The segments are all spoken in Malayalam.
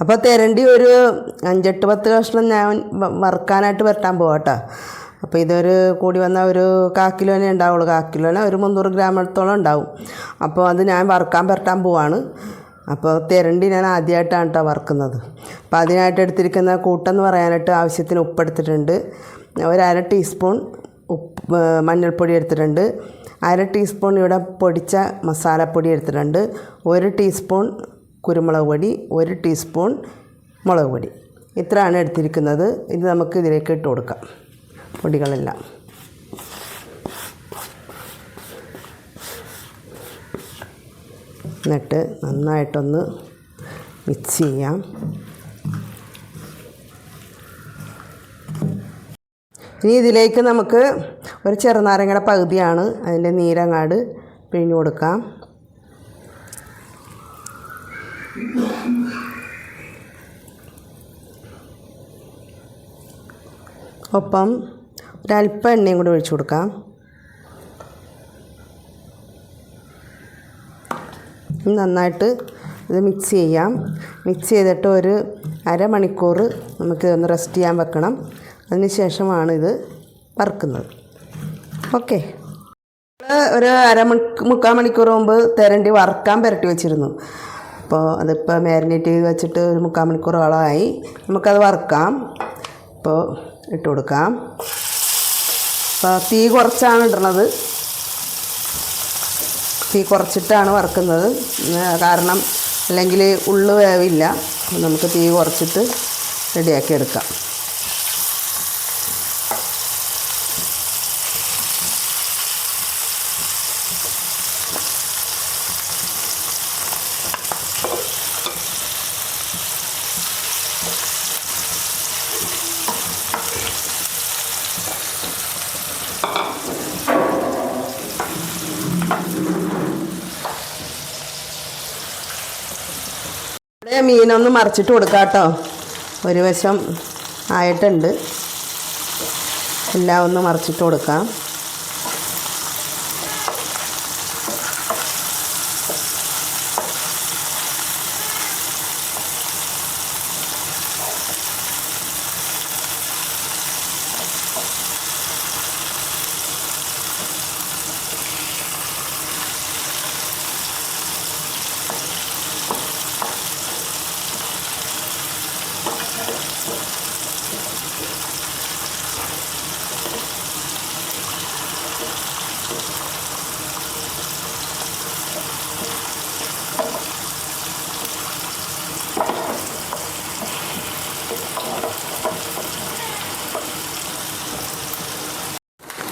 അപ്പോൾ തിരണ്ടി ഒരു അഞ്ചെട്ട് പത്ത് കഷ്ണം ഞാൻ വറുക്കാനായിട്ട് വരട്ടാൻ പോകട്ടോ അപ്പോൾ ഇതൊരു കൂടി വന്ന ഒരു കാക്കിലോനെ കിലോനെ ഉണ്ടാവുള്ളൂ. കാക്കിലോനെ കിലോനെ ഒരു മുന്നൂറ് ഗ്രാമത്തോളം ഉണ്ടാവും. അപ്പോൾ അത് ഞാൻ വറുക്കാൻ പരട്ടാൻ പോവാണ്. അപ്പോൾ തിരണ്ടി ഞാൻ ആദ്യമായിട്ടാണ് കേട്ടോ വറുക്കുന്നത്. അപ്പോൾ അതിനായിട്ട് എടുത്തിരിക്കുന്ന കൂട്ടെന്ന് പറയാനായിട്ട് ആവശ്യത്തിന് ഉപ്പെടുത്തിട്ടുണ്ട് ഒരു അര ടീസ്പൂൺ ഉപ്പ് മഞ്ഞൾപ്പൊടി എടുത്തിട്ടുണ്ട്. അര ടീസ്പൂൺ ഇവിടെ പൊടിച്ച മസാലപ്പൊടി എടുത്തിട്ടുണ്ട്. ഒരു ടീസ്പൂൺ കുരുമുളക് പൊടി ഒരു ടീസ്പൂൺ മുളക് പൊടി. ഇത്രയാണ് എടുത്തിരിക്കുന്നത്. ഇത് നമുക്ക് ഇതിലേക്ക് ഇട്ട് കൊടുക്കാം. പൊടികളെല്ലാം. എന്നിട്ട് നന്നായിട്ടൊന്ന് മിക്സ് ചെയ്യാം. ഇനി ഇതിലേക്ക് നമുക്ക് ഒരു ചെറുനാരങ്ങയുടെ പകുതിയാണ് അതിന്റെ നീരങ്ങാട് പിഴിഞ്ഞു കൊടുക്കാം. ഒപ്പം ഒരല്പം എണ്ണയും കൂടി ഒഴിച്ചു കൊടുക്കാം. നന്നായിട്ട് ഇത് മിക്സ് ചെയ്യാം. മിക്സ് ചെയ്തിട്ട് ഒരു അരമണിക്കൂർ നമുക്ക് ഒന്ന് റെസ്റ്റ് ചെയ്യാൻ വെക്കണം. അതിന് ശേഷമാണ് ഇത് വറുക്കുന്നത്. ഓക്കെ. ഒരു അരമണി മുക്കാൽ മണിക്കൂർ മുമ്പ് തെരണ്ടി വറുക്കാൻ പുരട്ടി വെച്ചിരുന്നു. അപ്പോൾ അതിപ്പോൾ മാരിനേറ്റ് ചെയ്ത് വെച്ചിട്ട് ഒരു മുക്കാൽ മണിക്കൂറോളമായി. നമുക്കത് വറുക്കാം. ഇപ്പോൾ ഇട്ട് കൊടുക്കാം. അപ്പോൾ തീ കുറച്ചാണ് ഇടണത് തീ കുറച്ചിട്ടാണ് വറുക്കുന്നത്. കാരണം അല്ലെങ്കിൽ ഉള്ളു വേവില്ല. നമുക്ക് തീ കുറച്ചിട്ട് റെഡിയാക്കി എടുക്കാം. ഇവിടെ മീനൊന്ന് മറിച്ചിട്ട് കൊടുക്കാം കേട്ടോ ഒരു വശം ആയിട്ടുണ്ട്. എല്ലാം ഒന്ന് മറിച്ചിട്ട് കൊടുക്കാം.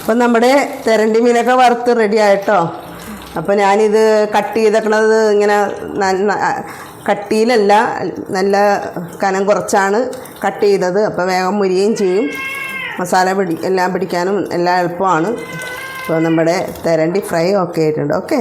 അപ്പം നമ്മുടെ തെരണ്ടി മീനൊക്കെ വറുത്ത് റെഡി ആയിട്ടോ? അപ്പോൾ ഞാനിത് കട്ട് ചെയ്തേക്കണത് ഇങ്ങനെ കട്ടിയിലല്ല നല്ല കനം കുറച്ചാണ് കട്ട് ചെയ്തത്. അപ്പോൾ വേഗം മുരിയുകയും ചെയ്യും. മസാല പിടി എല്ലാം പിടിക്കാനും എല്ലാം എളുപ്പമാണ്. അപ്പോൾ നമ്മുടെ തെരണ്ടി ഫ്രൈ ഒക്കെ ആയിട്ടുണ്ട്. ഓക്കെ